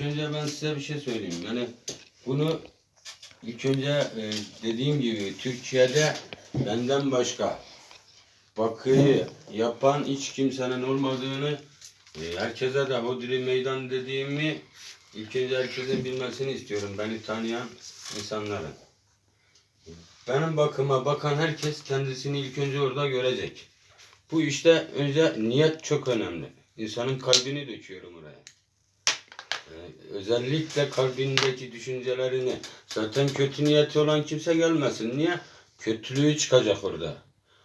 İlk önce ben size bir şey söyleyeyim. Yani bunu ilk önce e, dediğim gibi Türkiye'de benden başka bakıyı yapan hiç kimsenin olmadığını e, herkese de Hodri Meydan dediğimi ilk önce herkesin bilmesini istiyorum. Beni tanıyan insanların. Benim bakıma bakan herkes kendisini ilk önce orada görecek. Bu işte önce niyet çok önemli. İnsanın kalbini döküyorum oraya. Özellikle kalbindeki düşüncelerini zaten kötü niyeti olan kimse gelmesin. Niye? Kötülüğü çıkacak orada.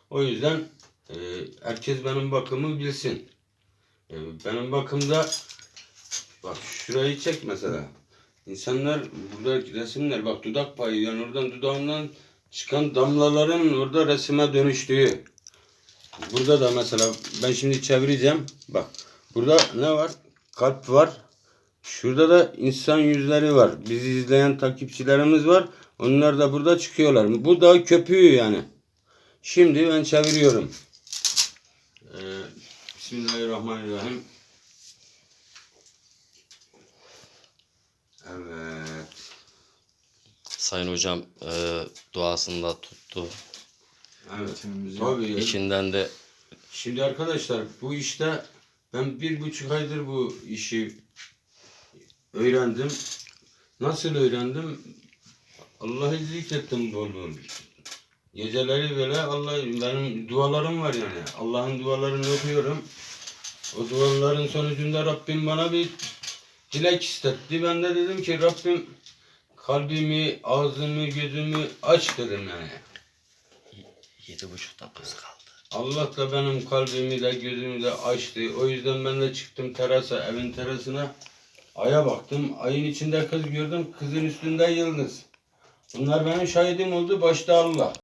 O yüzden e, herkes benim bakımı bilsin. E, benim bakımda bak şurayı çek mesela. İnsanlar burada resimler bak dudak payı yani oradan dudağından çıkan damlaların orada resime dönüştüğü. Burada da mesela ben şimdi çevireceğim. Bak burada ne var? Kalp var. Şurada da insan yüzleri var. Bizi izleyen takipçilerimiz var. Onlar da burada çıkıyorlar. Bu da köpüğü yani. Şimdi ben çeviriyorum. Ee, Bismillahirrahmanirrahim. Evet. Sayın hocam e, duasında tuttu. Evet. Tabii. İçinden de Şimdi arkadaşlar bu işte ben bir buçuk aydır bu işi öğrendim. Nasıl öğrendim? Allah'ı zikrettim bol bol. Geceleri böyle Allah benim dualarım var yani. Allah'ın dualarını okuyorum. O duaların sonucunda Rabbim bana bir dilek istetti. Ben de dedim ki Rabbim kalbimi, ağzımı, gözümü aç dedim yani. yedi buçuk dakikası kaldı. Allah da benim kalbimi de gözümü de açtı. O yüzden ben de çıktım terasa, evin terasına. Aya baktım. Ayın içinde kız gördüm. Kızın üstünde yıldız. Bunlar benim şahidim oldu. Başta Allah.